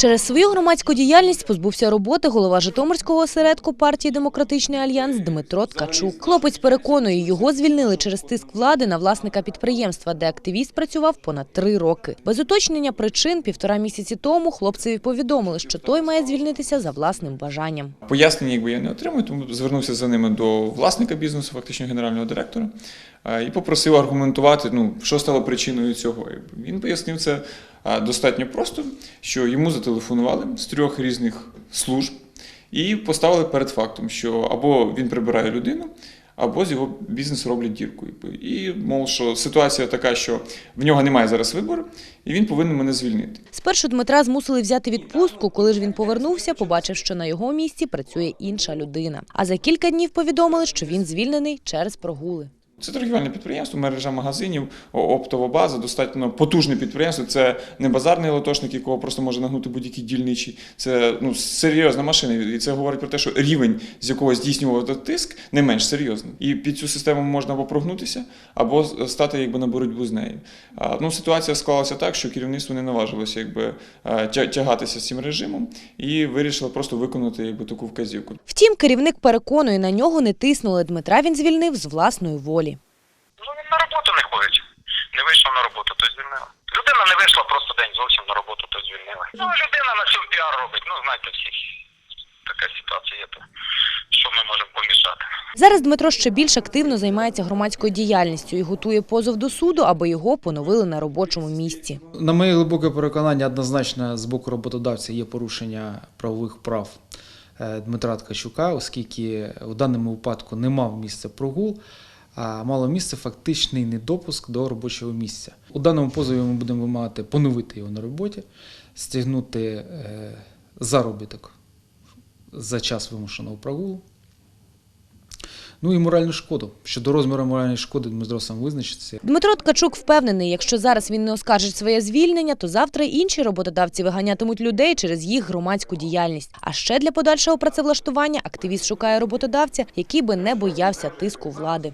Через свою громадську діяльність позбувся роботи голова Житомирського осередку партії Демократичний альянс Дмитро Ткачук. Хлопець переконує, його звільнили через тиск влади на власника підприємства, де активіст працював понад три роки. Без уточнення причин півтора місяці тому хлопцеві повідомили, що той має звільнитися за власним бажанням. Пояснення якби я не отримую, тому звернувся за ними до власника бізнесу, фактично генерального директора, е, і попросив аргументувати, ну, що стало причиною цього. Він пояснив це достатньо просто, що йому зателефонували з трьох різних служб і поставили перед фактом, що або він прибирає людину, або з його бізнесу роблять дірку. І мов, що ситуація така, що в нього немає зараз вибору, і він повинен мене звільнити. Спершу Дмитра змусили взяти відпустку. Коли ж він повернувся, побачив, що на його місці працює інша людина. А за кілька днів повідомили, що він звільнений через прогули. Це торгівельне підприємство, мережа магазинів, оптова база, достатньо потужне підприємство. Це не базарний латошник, якого просто може нагнути будь-який дільничий. Це ну, серйозна машина. І це говорить про те, що рівень, з якого здійснювати тиск, не менш серйозний. І під цю систему можна або прогнутися, або стати якби на боротьбу з нею. Ну, ситуація склалася так, що керівництво не наважилося якби, тягатися з цим режимом і вирішило просто виконати якби, таку вказівку. Втім, керівник переконує, на нього не тиснули. Дмитра він звільнив з власної волі. Ну він на роботу не ходить. Не вийшов на роботу, то звільнили. Людина не вийшла просто день зовсім на роботу, то звільнили. Ну, людина на цьому піар робить. Ну, знаєте, всі така ситуація є, то що ми можемо помішати? Зараз Дмитро ще більш активно займається громадською діяльністю і готує позов до суду, аби його поновили на робочому місці. На моє глибоке переконання, однозначно з боку роботодавця є порушення правових прав е, Дмитра Ткачука, оскільки в даному випадку не мав місця прогул, а мало місце фактичний недопуск до робочого місця. У даному позові ми будемо вимагати поновити його на роботі, стягнути е, заробіток за час вимушеного прогулу. Ну і моральну шкоду. Щодо розміру моральної шкоди Дмитро сам визначиться. Дмитро Ткачук впевнений, якщо зараз він не оскаржить своє звільнення, то завтра інші роботодавці виганятимуть людей через їх громадську діяльність. А ще для подальшого працевлаштування активіст шукає роботодавця, який би не боявся тиску влади.